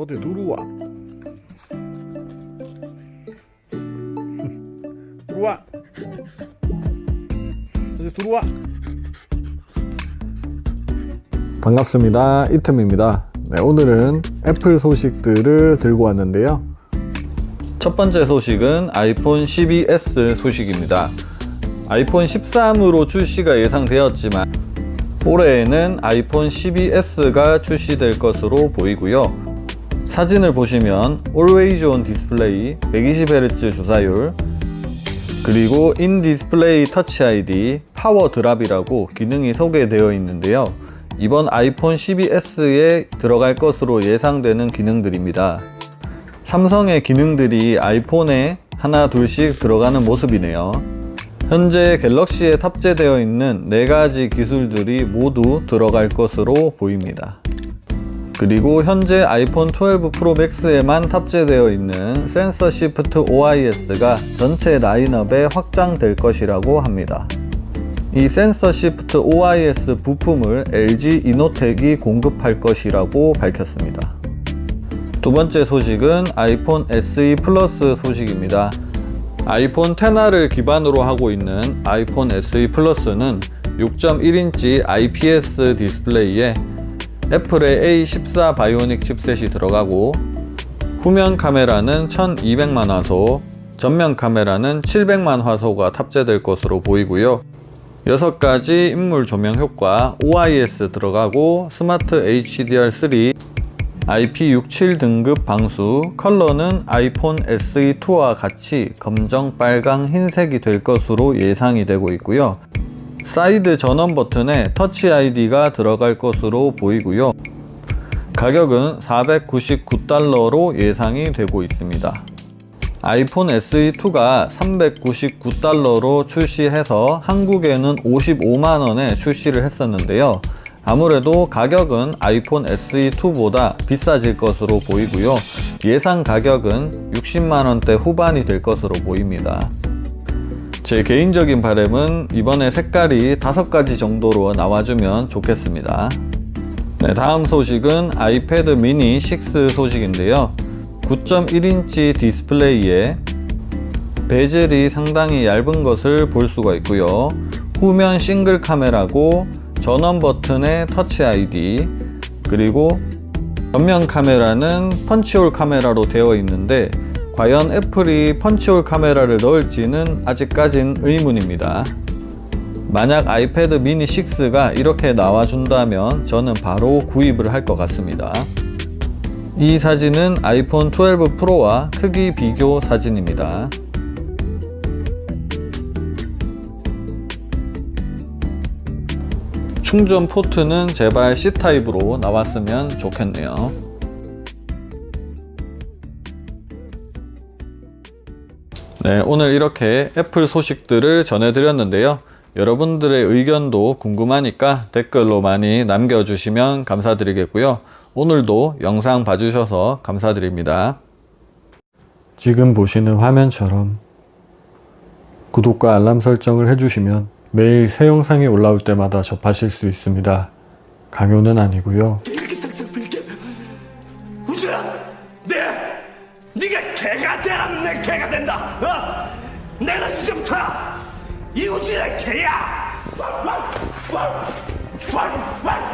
모두 들어와. 들어와. 모두 들어와. 반갑습니다. 이틈입니다. 네, 오늘은 애플 소식들을 들고 왔는데요. 첫 번째 소식은 아이폰 12s 소식입니다. 아이폰 13으로 출시가 예상되었지만 올해에는 아이폰 12s가 출시될 것으로 보이고요. 사진을 보시면 Always On 디스플레이 120Hz 주사율 그리고 인 디스플레이 터치 ID 파워 드랍이라고 기능이 소개되어 있는데요. 이번 아이폰 12s에 들어갈 것으로 예상되는 기능들입니다. 삼성의 기능들이 아이폰에 하나 둘씩 들어가는 모습이네요. 현재 갤럭시에 탑재되어 있는 네 가지 기술들이 모두 들어갈 것으로 보입니다. 그리고 현재 아이폰 12 프로 맥스에만 탑재되어 있는 센서 시프트 OIS가 전체 라인업에 확장될 것이라고 합니다. 이 센서 시프트 OIS 부품을 LG 이노텍이 공급할 것이라고 밝혔습니다. 두 번째 소식은 아이폰 SE 플러스 소식입니다. 아이폰 10R을 기반으로 하고 있는 아이폰 SE 플러스는 6.1인치 IPS 디스플레이에 애플의 A14 바이오닉 칩셋이 들어가고 후면 카메라는 1200만 화소, 전면 카메라는 700만 화소가 탑재될 것으로 보이고요. 6가지 인물 조명 효과 OIS 들어가고 스마트 HDR3 IP67 등급 방수, 컬러는 아이폰 SE2와 같이 검정, 빨강, 흰색이 될 것으로 예상이 되고 있고요. 사이드 전원 버튼에 터치 ID가 들어갈 것으로 보이고요. 가격은 499달러로 예상이 되고 있습니다. 아이폰 SE2가 399달러로 출시해서 한국에는 55만원에 출시를 했었는데요. 아무래도 가격은 아이폰 SE2보다 비싸질 것으로 보이고요. 예상 가격은 60만원대 후반이 될 것으로 보입니다. 제 개인적인 바람은 이번에 색깔이 5가지 정도로 나와주면 좋겠습니다. 네, 다음 소식은 아이패드 미니 6 소식인데요. 9.1인치 디스플레이에 베젤이 상당히 얇은 것을 볼 수가 있고요. 후면 싱글 카메라고 전원 버튼에 터치 ID 그리고 전면 카메라는 펀치홀 카메라로 되어 있는데 과연 애플이 펀치홀 카메라를 넣을지는 아직까진 의문입니다. 만약 아이패드 미니 6가 이렇게 나와준다면 저는 바로 구입을 할 것 같습니다. 이 사진은 아이폰 12 프로와 크기 비교 사진입니다. 충전 포트는 제발 C타입으로 나왔으면 좋겠네요. 네, 오늘 이렇게 애플 소식들을 전해드렸는데요. 여러분들의 의견도 궁금하니까 댓글로 많이 남겨주시면 감사드리겠고요. 오늘도 영상 봐주셔서 감사드립니다. 지금 보시는 화면처럼 구독과 알람 설정을 해주시면 매일 새 영상이 올라올 때마다 접하실 수 있습니다. 강요는 아니고요. 내는 이제부터 이 우주의 개야. 왕.